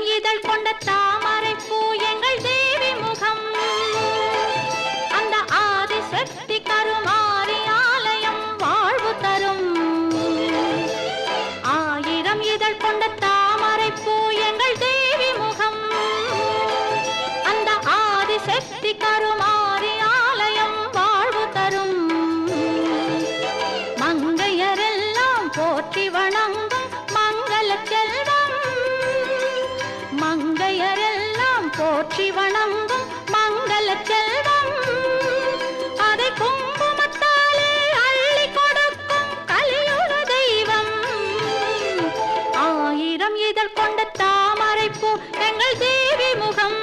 ஆயிரம் இதழ் கொண்ட தாமரை பூ எங்கள் தேவி முகம். அந்த ஆதிசக்தி கருமாறி ஆலயம் வாழ்வு தரும். ஆயிரம் இதழ் கொண்ட தாமரை பூ எங்கள் தேவி முகம். அந்த ஆதிசக்தி கருமாறி ஆலயம் வாழ்வு தரும். மங்கையரெல்லாம் போற்றி மங்கையரெல்லாம் போற்றி வணங்கும் மங்கள செல்வம். அதை குங்குமத்தாலே அள்ளி கொடுக்கும் கலியுக தெய்வம். ஆயிரம் இதழ் கொண்ட தாமரை பூ எங்கள் தேவி முகம்.